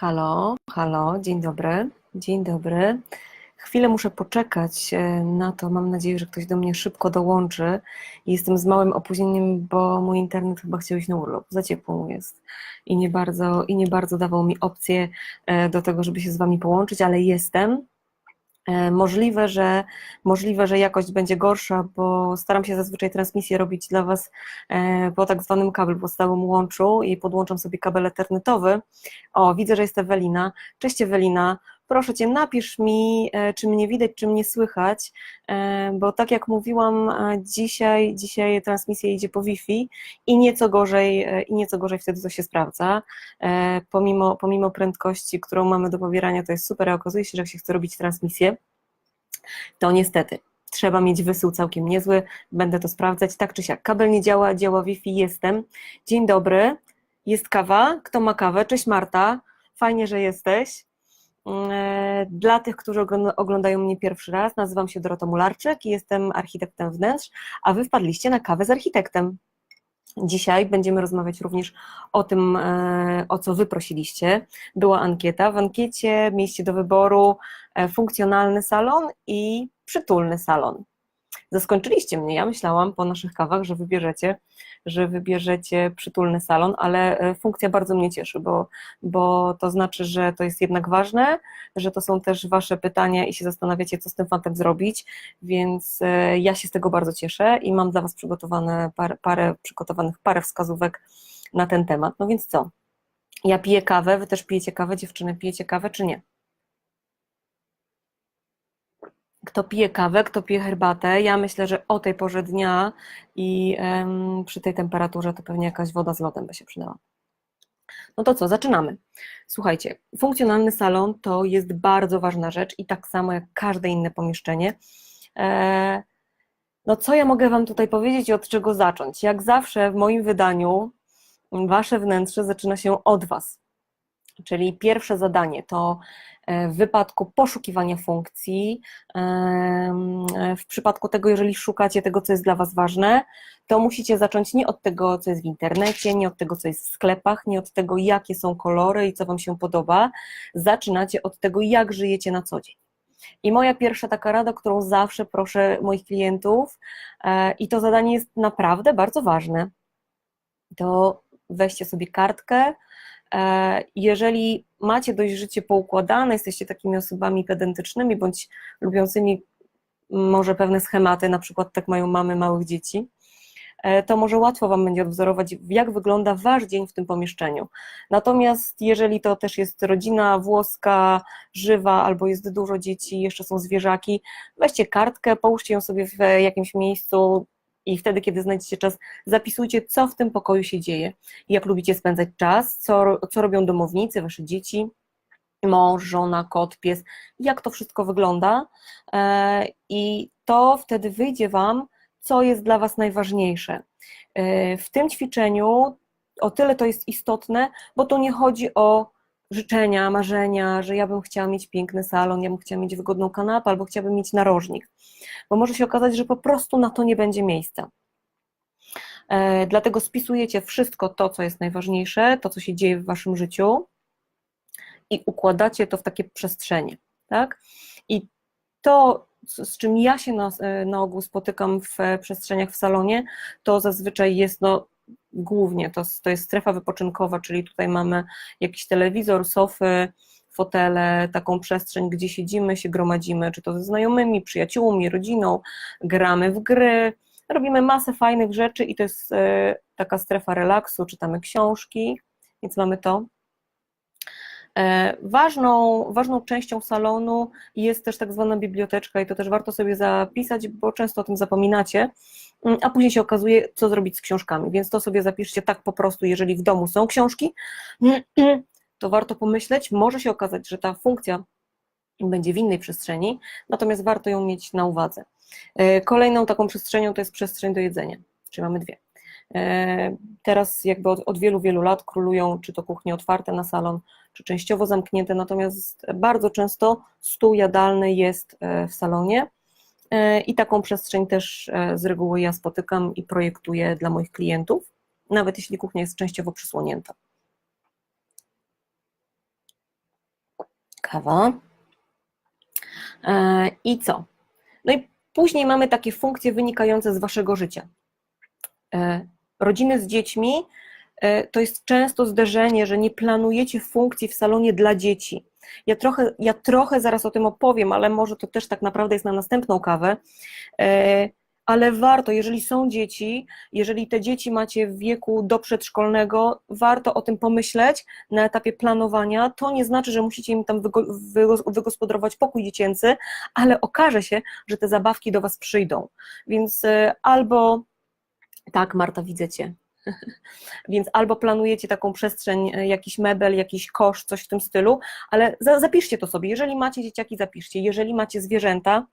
Halo, halo, dzień dobry, dzień dobry. Chwilę muszę poczekać e, na to. Mam nadzieję, że ktoś do mnie szybko dołączy. Jestem z małym opóźnieniem, bo mój internet chyba chciał iść na urlop. Za ciepło jest i nie bardzo, i nie bardzo dawał mi opcję e, do tego, żeby się z Wami połączyć, ale jestem. E, możliwe, że, możliwe, że jakość będzie gorsza, bo staram się zazwyczaj transmisję robić dla Was e, po tak zwanym kabel po stałym łączu i podłączam sobie kabel ethernetowy. O, widzę, że jest Ewelina. Cześć Ewelina, proszę Cię, napisz mi, e, czy mnie widać, czy mnie słychać, bo tak jak mówiłam, dzisiaj, dzisiaj transmisja idzie po Wi-Fi i nieco gorzej, i nieco gorzej wtedy to się sprawdza. Pomimo, pomimo prędkości, którą mamy do pobierania, to jest super, a okazuje się, że jak się chce robić transmisję, to niestety trzeba mieć wysył całkiem niezły, będę to sprawdzać, tak czy siak. Kabel nie działa, działa Wi-Fi, jestem. Dzień dobry, jest kawa, kto ma kawę? Cześć Marta, fajnie, że jesteś. E, dla tych, którzy oglądają mnie pierwszy raz, nazywam się Dorota Mularczyk i jestem architektem wnętrz, a wy wpadliście na kawę z architektem. Dzisiaj będziemy rozmawiać również o tym, e, o co Wy prosiliście. Była ankieta. W ankiecie mieliście do wyboru e, funkcjonalny salon i przytulny salon. Zaskończyliście mnie. Ja myślałam po naszych kawach, że wybierzecie, że wybierzecie przytulny salon, ale e, funkcja bardzo mnie cieszy, bo, bo to znaczy, że to jest jednak ważne, że to są też Wasze pytania i się zastanawiacie, co z tym fantem zrobić, więc e, ja się z tego bardzo cieszę i mam dla Was przygotowane parę, parę przygotowanych parę wskazówek na ten temat. No więc co? Ja piję kawę, Wy też pijecie kawę, dziewczyny pijecie kawę, czy nie? Kto pije kawę, kto pije herbatę. Ja myślę, że o tej porze dnia i przy tej temperaturze to pewnie jakaś woda z lodem by się przydała. No to co, zaczynamy. Słuchajcie, funkcjonalny salon to jest bardzo ważna rzecz i tak samo jak każde inne pomieszczenie. E, no co ja mogę Wam tutaj powiedzieć i od czego zacząć? Jak zawsze w moim wydaniu Wasze wnętrze zaczyna się od Was. Czyli pierwsze zadanie to E, w wypadku poszukiwania funkcji, w przypadku tego, jeżeli szukacie tego, co jest dla Was ważne, to musicie zacząć nie od tego, co jest w internecie, nie od tego, co jest w sklepach, nie od tego, jakie są kolory i co Wam się podoba. Zaczynacie od tego, jak żyjecie na co dzień. I moja pierwsza taka rada, którą zawsze proszę moich klientów, e, i to zadanie jest naprawdę bardzo ważne, to weźcie sobie kartkę, E, jeżeli macie dość życie poukładane, jesteście takimi osobami pedantycznymi bądź lubiącymi może pewne schematy, na przykład tak mają mamy małych dzieci, e, to może łatwo Wam będzie odwzorować, jak wygląda Wasz dzień w tym pomieszczeniu. Natomiast jeżeli to też jest rodzina włoska, żywa, albo jest dużo dzieci, jeszcze są zwierzaki, weźcie kartkę, połóżcie ją sobie w jakimś miejscu, i wtedy, kiedy znajdziecie czas, zapisujcie, co w tym pokoju się dzieje, jak lubicie spędzać czas, co, co robią domownicy, wasze dzieci, mąż, żona, kot, pies, jak to wszystko wygląda e, i to wtedy wyjdzie Wam, co jest dla Was najważniejsze. E, w tym ćwiczeniu o tyle to jest istotne, bo to nie chodzi o życzenia, marzenia, że ja bym chciała mieć piękny salon, ja bym chciała mieć wygodną kanapę, albo chciałabym mieć narożnik, bo może się okazać, że po prostu na to nie będzie miejsca. E, dlatego spisujecie wszystko to, co jest najważniejsze, to, co się dzieje w waszym życiu i układacie to w takie przestrzenie, tak? I to, z czym ja się na, e, na ogół spotykam w przestrzeniach w salonie, to zazwyczaj jest no, głównie to, to jest strefa wypoczynkowa, czyli tutaj mamy jakiś telewizor, sofy, fotele, taką przestrzeń, gdzie siedzimy, się gromadzimy, czy to ze znajomymi, przyjaciółmi, rodziną, gramy w gry, robimy masę fajnych rzeczy i to jest e, taka strefa relaksu, czytamy książki, więc mamy to. E, ważną, ważną częścią salonu jest też tak zwana biblioteczka i to też warto sobie zapisać, bo często o tym zapominacie, mm, a później się okazuje, co zrobić z książkami, więc to sobie zapiszcie tak po prostu, jeżeli w domu są książki, to warto pomyśleć, może się okazać, że ta funkcja będzie w innej przestrzeni, natomiast warto ją mieć na uwadze. E, kolejną taką przestrzenią to jest przestrzeń do jedzenia, czyli mamy dwie. E, teraz jakby od, od, wielu, wielu lat królują czy to kuchnie otwarte na salon, czy częściowo zamknięte, natomiast bardzo często stół jadalny jest e, w salonie e, i taką przestrzeń też z reguły ja spotykam i projektuję dla moich klientów, nawet jeśli kuchnia jest częściowo przysłonięta. Kawa. I co? No i później mamy takie funkcje wynikające z waszego życia. E, rodziny z dziećmi e, to jest często zderzenie, że nie planujecie funkcji w salonie dla dzieci. Ja trochę, ja trochę zaraz o tym opowiem, ale może to też tak naprawdę jest na następną kawę. E, ale warto, jeżeli są dzieci, jeżeli te dzieci macie w wieku do przedszkolnego, warto o tym pomyśleć na etapie planowania. To nie znaczy, że musicie im tam wygospodarować pokój dziecięcy, ale okaże się, że te zabawki do Was przyjdą. Więc albo tak, Marta, widzę Cię. Więc albo planujecie taką przestrzeń, e, jakiś mebel, jakiś kosz, coś w tym stylu, ale zapiszcie to sobie. Jeżeli macie dzieciaki, zapiszcie. Jeżeli macie zwierzęta,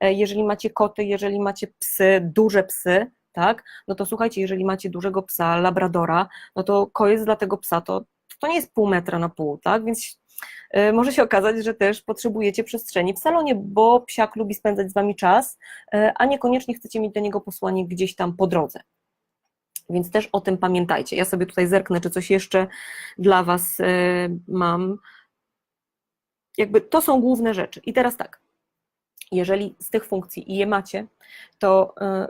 e, jeżeli macie koty, jeżeli macie psy, duże psy, tak, no to słuchajcie, jeżeli macie dużego psa, labradora, no to koniec dla tego psa to, to nie jest pół metra na pół, tak, więc może się okazać, że też potrzebujecie przestrzeni w salonie, bo psiak lubi spędzać z wami czas, a niekoniecznie chcecie mieć do niego posłanie gdzieś tam po drodze. Więc też o tym pamiętajcie. Ja sobie tutaj zerknę, czy coś jeszcze dla Was e, mam. Jakby to są główne rzeczy. I teraz tak, jeżeli z tych funkcji i je macie, to e,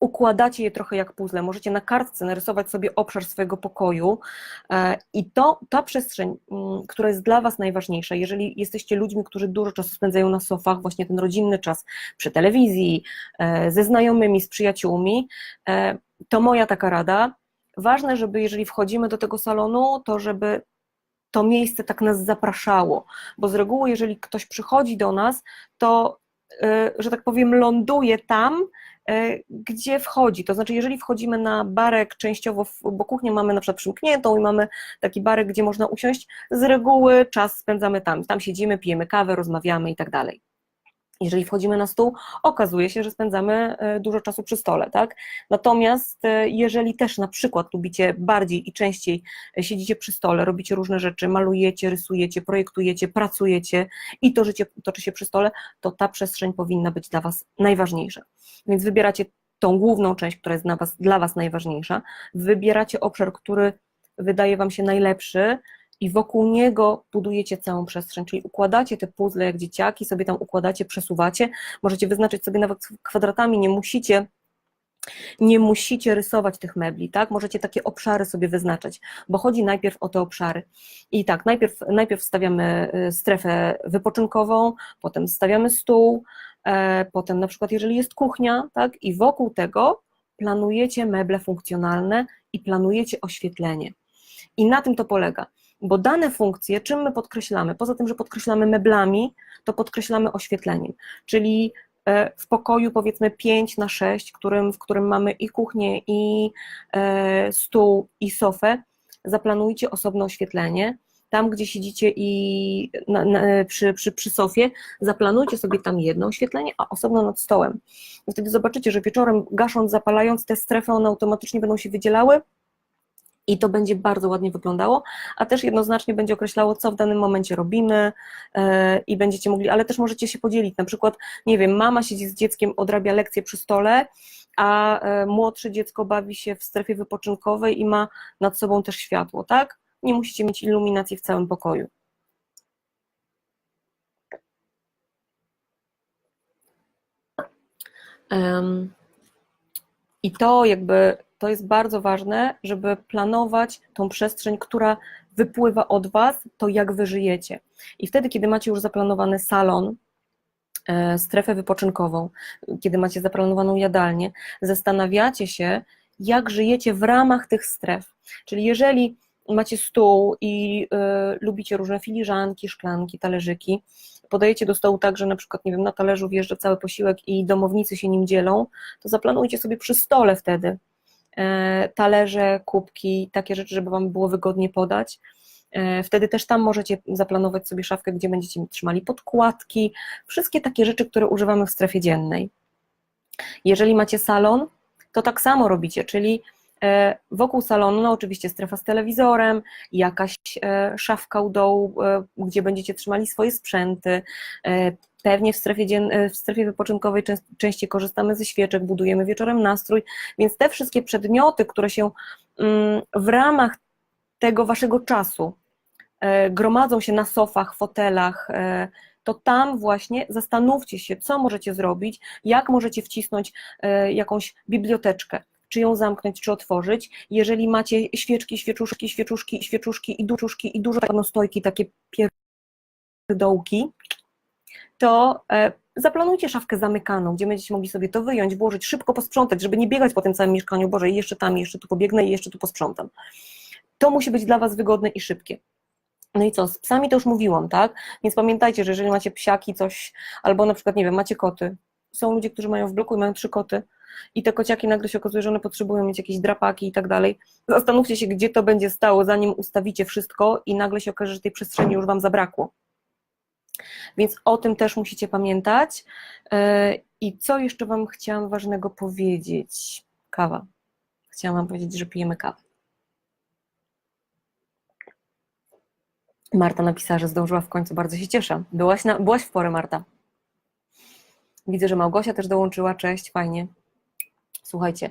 układacie je trochę jak puzzle. Możecie na kartce narysować sobie obszar swojego pokoju e, i to, ta przestrzeń, mm, która jest dla Was najważniejsza, jeżeli jesteście ludźmi, którzy dużo czasu spędzają na sofach, właśnie ten rodzinny czas przy telewizji, ze znajomymi, z przyjaciółmi, to moja taka rada. Ważne, żeby jeżeli wchodzimy do tego salonu, to żeby to miejsce tak nas zapraszało, bo z reguły, jeżeli ktoś przychodzi do nas, to, że tak powiem, ląduje tam, y, gdzie wchodzi. To znaczy, jeżeli wchodzimy na barek częściowo, bo kuchnię mamy na przykład przymkniętą i mamy taki barek, gdzie można usiąść, z reguły czas spędzamy tam. Tam siedzimy, pijemy kawę, rozmawiamy i tak dalej jeżeli wchodzimy na stół, okazuje się, że spędzamy e, dużo czasu przy stole, tak? Natomiast e, jeżeli też na przykład lubicie bardziej i częściej e, siedzicie przy stole, robicie różne rzeczy, malujecie, rysujecie, projektujecie, pracujecie i to życie toczy się przy stole, to ta przestrzeń powinna być dla Was najważniejsza. Więc wybieracie tą główną część, która jest dla Was, dla was najważniejsza, wybieracie obszar, który wydaje Wam się najlepszy, i wokół niego budujecie całą przestrzeń, czyli układacie te puzzle jak dzieciaki, sobie tam układacie, przesuwacie, możecie wyznaczyć sobie nawet kwadratami, nie musicie nie musicie rysować tych mebli, tak? Możecie takie obszary sobie wyznaczać, bo chodzi najpierw o te obszary. I tak, najpierw, najpierw stawiamy y, strefę wypoczynkową, potem stawiamy stół, e, potem na przykład jeżeli jest kuchnia, tak? I wokół tego planujecie meble funkcjonalne i planujecie oświetlenie. I na tym to polega bo dane funkcje, czym my podkreślamy? Poza tym, że podkreślamy meblami, to podkreślamy oświetleniem, czyli e, w pokoju powiedzmy 5 na 6, którym, w którym mamy i kuchnię, i e, stół, i sofę, zaplanujcie osobne oświetlenie. Tam, gdzie siedzicie i na, na, przy, przy, przy sofie, zaplanujcie sobie tam jedno oświetlenie, a osobno nad stołem. I wtedy zobaczycie, że wieczorem gasząc, zapalając te strefy, one automatycznie będą się wydzielały, i to będzie bardzo ładnie wyglądało, a też jednoznacznie będzie określało, co w danym momencie robimy e, i będziecie mogli, ale też możecie się podzielić, na przykład, nie wiem, mama siedzi z dzieckiem, odrabia lekcje przy stole, a e, młodsze dziecko bawi się w strefie wypoczynkowej i ma nad sobą też światło, tak? Nie musicie mieć iluminacji w całym pokoju. I to jakby to jest bardzo ważne, żeby planować tą przestrzeń, która wypływa od Was, to jak Wy żyjecie. I wtedy, kiedy macie już zaplanowany salon, e, strefę wypoczynkową, kiedy macie zaplanowaną jadalnię, zastanawiacie się, jak żyjecie w ramach tych stref. Czyli jeżeli macie stół i y, lubicie różne filiżanki, szklanki, talerzyki, podajecie do stołu tak, że na przykład, nie wiem, na talerzu wjeżdża cały posiłek i domownicy się nim dzielą, to zaplanujcie sobie przy stole wtedy talerze, kubki, takie rzeczy, żeby Wam było wygodnie podać. E, wtedy też tam możecie zaplanować sobie szafkę, gdzie będziecie trzymali podkładki, wszystkie takie rzeczy, które używamy w strefie dziennej. Jeżeli macie salon, to tak samo robicie, czyli e, wokół salonu, no oczywiście strefa z telewizorem, jakaś szafka u dołu, gdzie będziecie trzymali swoje sprzęty, Pewnie w strefie, dzien, e, w strefie wypoczynkowej częściej korzystamy ze świeczek, budujemy wieczorem nastrój, więc te wszystkie przedmioty, które się mm, w ramach tego waszego czasu e, gromadzą się na sofach, fotelach, e, to tam właśnie zastanówcie się, co możecie zrobić, jak możecie wcisnąć jakąś biblioteczkę, czy ją zamknąć, czy otworzyć. Jeżeli macie świeczki, świeczuszki, świeczuszki, świeczuszki i dużuszki i dużo stojki, takie pierdołki, to e, zaplanujcie szafkę zamykaną, gdzie będziecie mogli sobie to wyjąć, włożyć, szybko posprzątać, żeby nie biegać po tym całym mieszkaniu, Boże, jeszcze tam, jeszcze tu pobiegnę i jeszcze tu posprzątam. To musi być dla Was wygodne i szybkie. No i co, z psami to już mówiłam, tak? Więc pamiętajcie, że jeżeli macie psiaki, coś, albo na przykład, nie wiem, macie koty. Są ludzie, którzy mają w bloku i mają trzy koty i te kociaki nagle się okazuje, że one potrzebują mieć jakieś drapaki i tak dalej. Zastanówcie się, gdzie to będzie stało, zanim ustawicie wszystko i nagle się okaże, że tej przestrzeni już Wam zabrakło. Więc o tym też musicie pamiętać. E, I co jeszcze Wam chciałam ważnego powiedzieć? Kawa. Chciałam Wam powiedzieć, że pijemy kawę. Marta napisała, że zdążyła w końcu, bardzo się cieszę. Byłaś, na, byłaś w porę, Marta. Widzę, że Małgosia też dołączyła, cześć, fajnie. Słuchajcie,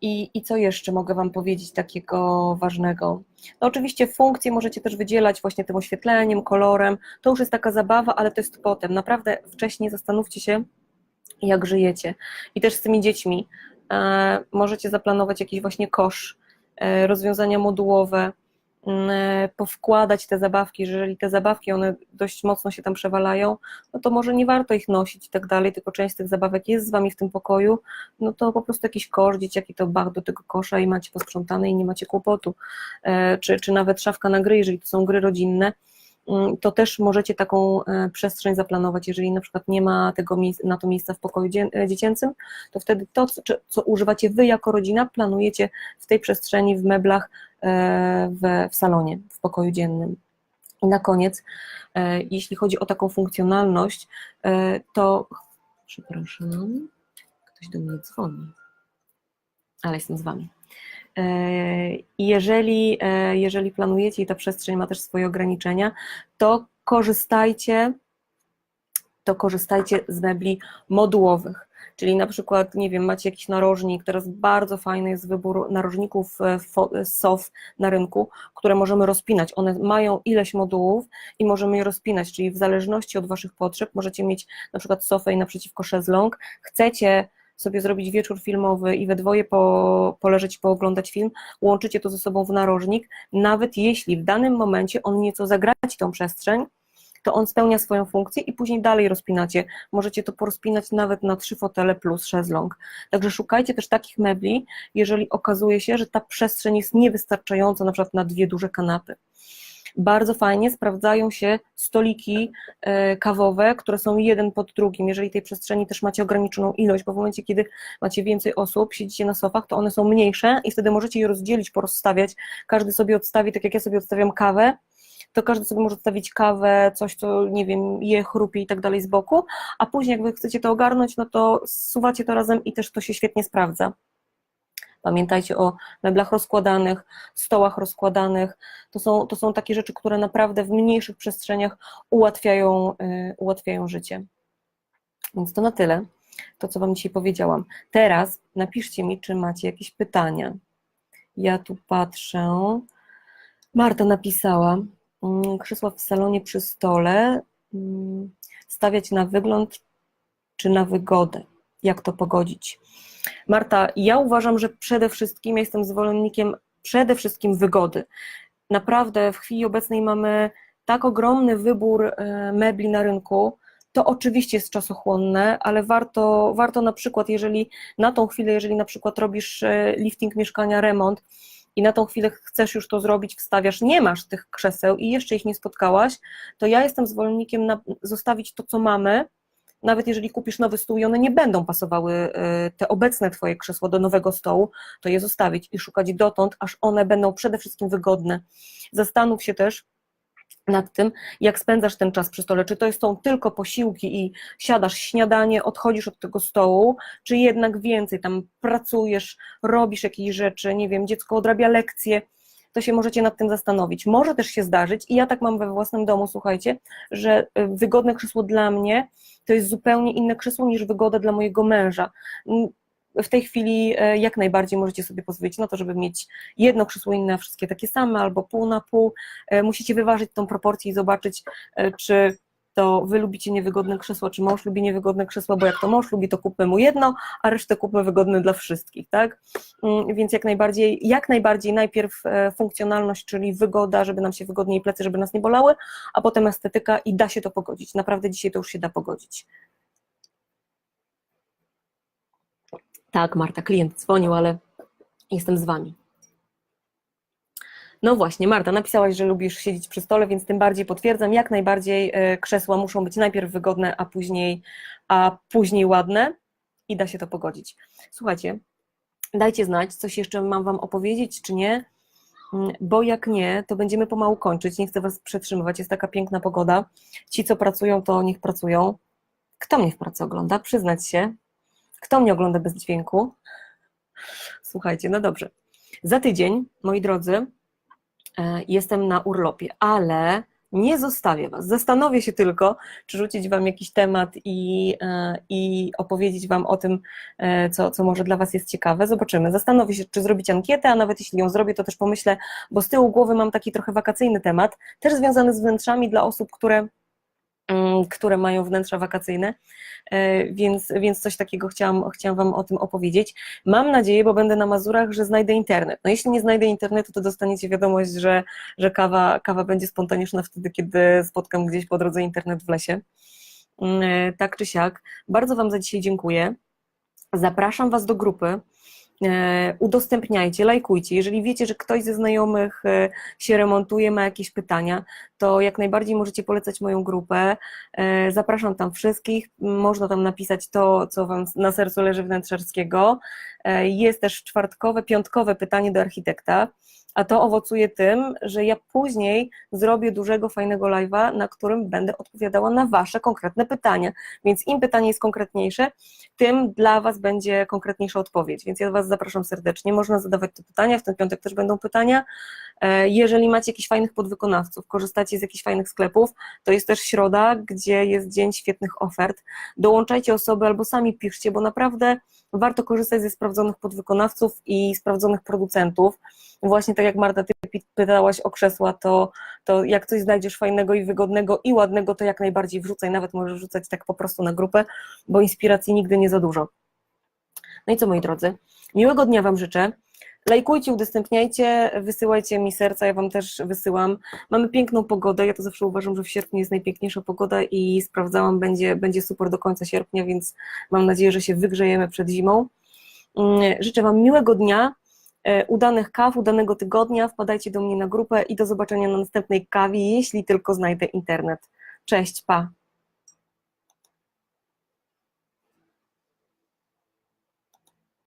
i, I co jeszcze mogę Wam powiedzieć takiego ważnego? No oczywiście funkcje możecie też wydzielać właśnie tym oświetleniem, kolorem. To już jest taka zabawa, ale to jest potem. Naprawdę wcześniej zastanówcie się, jak żyjecie. I też z tymi dziećmi. E, możecie zaplanować jakiś właśnie kosz, e, rozwiązania modułowe, powkładać te zabawki, że jeżeli te zabawki one dość mocno się tam przewalają, no to może nie warto ich nosić i tak dalej, tylko część z tych zabawek jest z wami w tym pokoju, no to po prostu jakiś kosz, dzieciaki to bach do tego kosza i macie posprzątane i nie macie kłopotu, e, czy, czy nawet szafka na gry, jeżeli to są gry rodzinne, Mm, to też możecie taką e, przestrzeń zaplanować, jeżeli na przykład nie ma tego na to miejsca w pokoju e, dziecięcym, to wtedy to, co, używacie wy jako rodzina, planujecie w tej przestrzeni, w meblach, e, w, w salonie, w pokoju dziennym. I na koniec, jeśli chodzi o taką funkcjonalność, to przepraszam, ktoś do mnie dzwoni, ale jestem z Wami. Jeżeli, e, jeżeli planujecie i ta przestrzeń ma też swoje ograniczenia, to korzystajcie, to korzystajcie z mebli modułowych. Czyli na przykład, nie wiem, macie jakiś narożnik, teraz bardzo fajny jest wybór narożników e, SOF na rynku, które możemy rozpinać. One mają ileś modułów i możemy je rozpinać, czyli w zależności od Waszych potrzeb możecie mieć na przykład sofę i naprzeciwko szezlong. Chcecie sobie zrobić wieczór filmowy i we dwoje po, poleżeć i pooglądać film, łączycie to ze sobą w narożnik, nawet jeśli w danym momencie on nieco zagraci tą przestrzeń, to on spełnia swoją funkcję i później dalej rozpinacie. Możecie to porozpinać nawet na trzy fotele plus szezlong. Także szukajcie też takich mebli, jeżeli okazuje się, że ta przestrzeń jest niewystarczająca na przykład na dwie duże kanapy bardzo fajnie sprawdzają się stoliki e, kawowe, które są jeden pod drugim, jeżeli tej przestrzeni też macie ograniczoną ilość, bo w momencie, kiedy macie więcej osób, siedzicie na sofach, to one są mniejsze i wtedy możecie je rozdzielić, porozstawiać, każdy sobie odstawi, tak jak ja sobie odstawiam kawę, to każdy sobie może odstawić kawę, coś, co nie wiem, je, chrupie i tak dalej z boku, a później jak wy chcecie to ogarnąć, no to suwacie to razem i też to się świetnie sprawdza. Pamiętajcie o meblach rozkładanych, stołach rozkładanych. To są, to są takie rzeczy, które naprawdę w mniejszych przestrzeniach ułatwiają, yy, ułatwiają życie. Więc to na tyle, to co Wam dzisiaj powiedziałam. Teraz napiszcie mi, czy macie jakieś pytania. Ja tu patrzę. Marta napisała, krzesła w salonie przy stole, mm, stawiać na wygląd czy na wygodę. Jak to pogodzić? Marta, ja uważam, że przede wszystkim jestem zwolennikiem przede wszystkim wygody. Naprawdę w chwili obecnej mamy tak ogromny wybór e, mebli na rynku, to oczywiście jest czasochłonne, ale warto, warto na przykład, jeżeli na tą chwilę, jeżeli na przykład robisz e, lifting mieszkania, remont i na tą chwilę chcesz już to zrobić, wstawiasz, nie masz tych krzeseł i jeszcze ich nie spotkałaś, to ja jestem zwolennikiem na, zostawić to, co mamy, nawet jeżeli kupisz nowy stół i one nie będą pasowały, e, te obecne Twoje krzesło do nowego stołu, to je zostawić i szukać dotąd, aż one będą przede wszystkim wygodne. Zastanów się też, nad tym, jak spędzasz ten czas przy stole. Czy to są tylko posiłki i siadasz śniadanie, odchodzisz od tego stołu, czy jednak więcej tam pracujesz, robisz jakieś rzeczy, nie wiem, dziecko odrabia lekcje, to się możecie nad tym zastanowić. Może też się zdarzyć, i ja tak mam we własnym domu, słuchajcie, że e, wygodne krzesło dla mnie to jest zupełnie inne krzesło niż wygoda dla mojego męża. W tej chwili e, jak najbardziej możecie sobie pozwolić na to, żeby mieć jedno krzesło inne, wszystkie takie same, albo pół na pół. E, Musicie wyważyć tą proporcję i zobaczyć, e, czy to wy lubicie niewygodne krzesła, czy mąż lubi niewygodne krzesła, bo jak to mąż lubi, to kupmy mu jedno, a resztę kupmy wygodne dla wszystkich, tak? Mm, Więc jak najbardziej, jak najbardziej najpierw funkcjonalność, czyli wygoda, żeby nam się wygodniej plecy, żeby nas nie bolały, a potem estetyka i da się to pogodzić. Naprawdę dzisiaj to już się da pogodzić. Tak, Marta, klient dzwonił, ale jestem z wami. No właśnie, Marta, napisałaś, że lubisz siedzieć przy stole, więc tym bardziej potwierdzam, jak najbardziej e, krzesła muszą być najpierw wygodne, a później, a później ładne i da się to pogodzić. Słuchajcie, dajcie znać, coś jeszcze mam Wam opowiedzieć, czy nie, Mm, bo jak nie, to będziemy pomału kończyć, nie chcę Was przetrzymywać, jest taka piękna pogoda. Ci, co pracują, to niech pracują. Kto mnie w pracy ogląda? Przyznać się. Kto mnie ogląda bez dźwięku? Słuchajcie, no dobrze. Za tydzień, moi drodzy, e, jestem na urlopie, ale nie zostawię Was. Zastanowię się tylko, czy rzucić Wam jakiś temat i, e, i opowiedzieć Wam o tym, e, co, co może dla Was jest ciekawe. Zobaczymy. Zastanowię się, czy zrobić ankietę, a nawet jeśli ją zrobię, to też pomyślę, bo z tyłu głowy mam taki trochę wakacyjny temat, też związany z wnętrzami dla osób, które które mają wnętrza wakacyjne, E, więc, więc coś takiego chciałam, chciałam Wam o tym opowiedzieć. Mam nadzieję, bo będę na Mazurach, że znajdę internet. No jeśli nie znajdę internetu, to dostaniecie wiadomość, że, że kawa, kawa będzie spontaniczna wtedy, kiedy spotkam gdzieś po drodze internet w lesie. Mm, e, Tak czy siak. Bardzo Wam za dzisiaj dziękuję. Zapraszam Was do grupy. E, Udostępniajcie, lajkujcie. Jeżeli wiecie, że ktoś ze znajomych e, się remontuje, ma jakieś pytania, to jak najbardziej możecie polecać moją grupę. E, Zapraszam tam wszystkich. Można tam napisać to, co Wam na sercu leży wnętrzarskiego. Jest też czwartkowe, piątkowe pytanie do architekta, a to owocuje tym, że ja później zrobię dużego, fajnego live'a, na którym będę odpowiadała na Wasze konkretne pytania. Więc im pytanie jest konkretniejsze, tym dla Was będzie konkretniejsza odpowiedź. Więc ja Was zapraszam serdecznie. Można zadawać te pytania, w ten piątek też będą pytania. E, Jeżeli macie jakichś fajnych podwykonawców, korzystacie z jakichś fajnych sklepów, to jest też środa, gdzie jest dzień świetnych ofert. Dołączajcie osoby albo sami piszcie, bo naprawdę warto korzystać ze sprawdzonych podwykonawców i sprawdzonych producentów. Właśnie tak jak Marta, Ty pytałaś o krzesła, to, to jak coś znajdziesz fajnego i wygodnego i ładnego, to jak najbardziej wrzucaj, nawet możesz wrzucać tak po prostu na grupę, bo inspiracji nigdy nie za dużo. No i co moi drodzy, miłego dnia Wam życzę. Lajkujcie, udostępniajcie, wysyłajcie mi serca, ja Wam też wysyłam. Mamy piękną pogodę, ja to zawsze uważam, że w sierpniu jest najpiękniejsza pogoda i sprawdzałam, będzie, będzie super do końca sierpnia, więc mam nadzieję, że się wygrzejemy przed zimą. Mm, Życzę Wam miłego dnia, e, udanych kaw, udanego tygodnia, wpadajcie do mnie na grupę i do zobaczenia na następnej kawie, jeśli tylko znajdę internet. Cześć, pa!